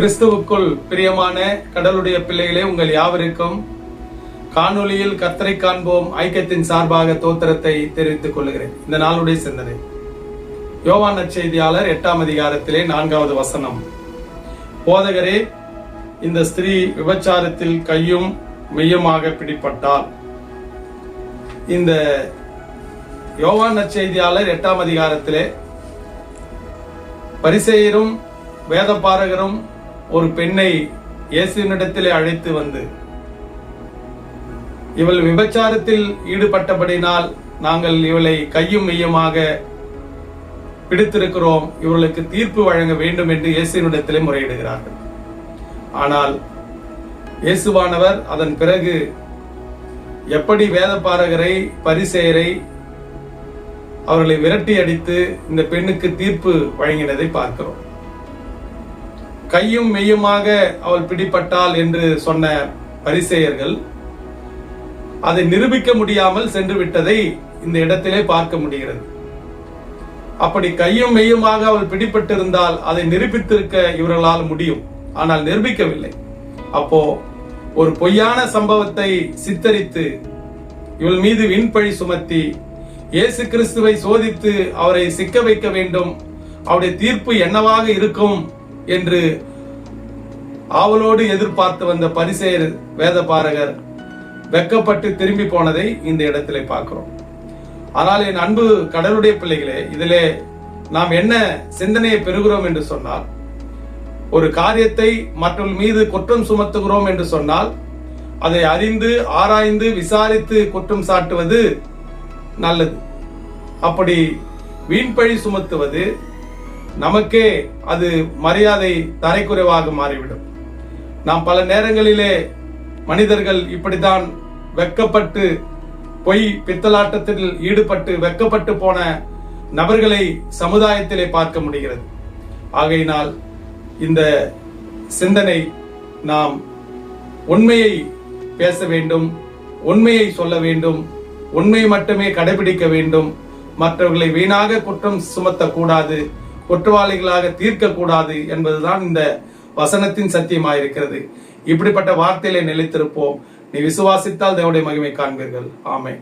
கிறிஸ்துவுக்குள் பிரியமான கடலுடைய பிள்ளைகளே உங்கள் யாவருக்கும் காணொளியில் கர்த்தரை காண்போம். ஐக்கியத்தின் சார்பாக தோத்திரத்தை தெரிவித்துக் கொள்கிறேன். இந்த நாளுடைய சிந்தனை. யோவான் நற்செய்தியாளர் எட்டாம் அதிகாரத்திலே நான்காவது வசனம். போதகரே இந்த ஸ்திரீ விபச்சாரத்தில் கையும் மெய்யுமாக பிடிப்பட்டால் இந்த யோவான் நற்செய்தியாளர் எட்டாம் அதிகாரத்திலே பரிசெயரும் வேதபாரகரும் ஒரு பெண்ணை இயேசுவினிடத்திலே அழைத்து வந்து இவள் விபச்சாரத்தில் ஈடுபட்டபடினால் நாங்கள் இவளை கையும் மையமாக பிடித்திருக்கிறோம். இவர்களுக்கு தீர்ப்பு வழங்க வேண்டும் என்று இயேசுவினிடத்திலே முறையிடுகிறார்கள். ஆனால் இயேசுவானவர் அதன் பிறகு எப்படி வேதபாரகரை பரிசெயரை அவர்களை விரட்டி அடித்து இந்த பெண்ணுக்கு தீர்ப்பு வழங்கினதை பார்க்கிறோம். கையும் மெய்யுமாக அவள் பிடிப்பட்டாள் என்று சொன்ன பரிசேயர்கள் அதை நிரூபிக்க முடியாமல் சென்று விட்டதை இந்த இடத்திலே பார்க்க முடிகிறது. அப்படி கையும் மெய்யுமாக அவள் பிடிபட்டிருந்தால் அதை நிரூபித்திருக்க இவர்களால் முடியும். ஆனால் நிரூபிக்கவில்லை. அப்போ ஒரு பொய்யான சம்பவத்தை சித்தரித்து இவள் மீது விண்பழி சுமத்தி இயேசு கிறிஸ்துவை சோதித்து அவரை சிக்க வைக்க வேண்டும். அவருடைய தீர்ப்பு என்னவாக இருக்கும்? என்று ஆவலோடு எதிர்பார்த்து வந்த பரிசேயர் வேதபாரகர் வெக்கப்பட்டு திரும்பி போனதை இந்த இடத்துல பார்க்கிறோம். ஆனால் என் அன்பு கடவுளுடைய பிள்ளைகளே இதிலே நாம் என்ன சிந்தனையை பெறுகிறோம் என்று சொன்னால் ஒரு காரியத்தை மற்றவர்கள் மீது குற்றம் சுமத்துகிறோம் என்று சொன்னால் அதை அறிந்து ஆராய்ந்து விசாரித்து குற்றம் சாட்டுவது நல்லது. அப்படி வீண்பழி சுமத்துவது நமக்கே அது மரியாதை தரைக்குறைவாக மாறிவிடும். நாம் பல நேரங்களிலே மனிதர்கள் இப்படித்தான் வெக்கப்பட்டு பொய் பித்தலாட்டத்தில் ஈடுபட்டு வெக்கப்பட்டு போன நபர்களை சமுதாயத்திலே பார்க்க முடிகிறது. ஆகையினால் இந்த சிந்தனை நாம் உண்மையை பேச வேண்டும் உண்மையை சொல்ல வேண்டும் உண்மையை மட்டுமே கடைபிடிக்க வேண்டும். மற்றவர்களை வீணாக குற்றம் சுமத்தக்கூடாது. குற்றவாளிகளாக தீர்க்கக்கூடாது என்பதுதான் இந்த வசனத்தின் சத்தியமாயிருக்கிறது. இப்படிப்பட்ட வார்த்தையிலே நிலைத்திருப்போம். நீ விசுவாசித்தால் தேவடைய மகிமை காண்பீர்கள். ஆமை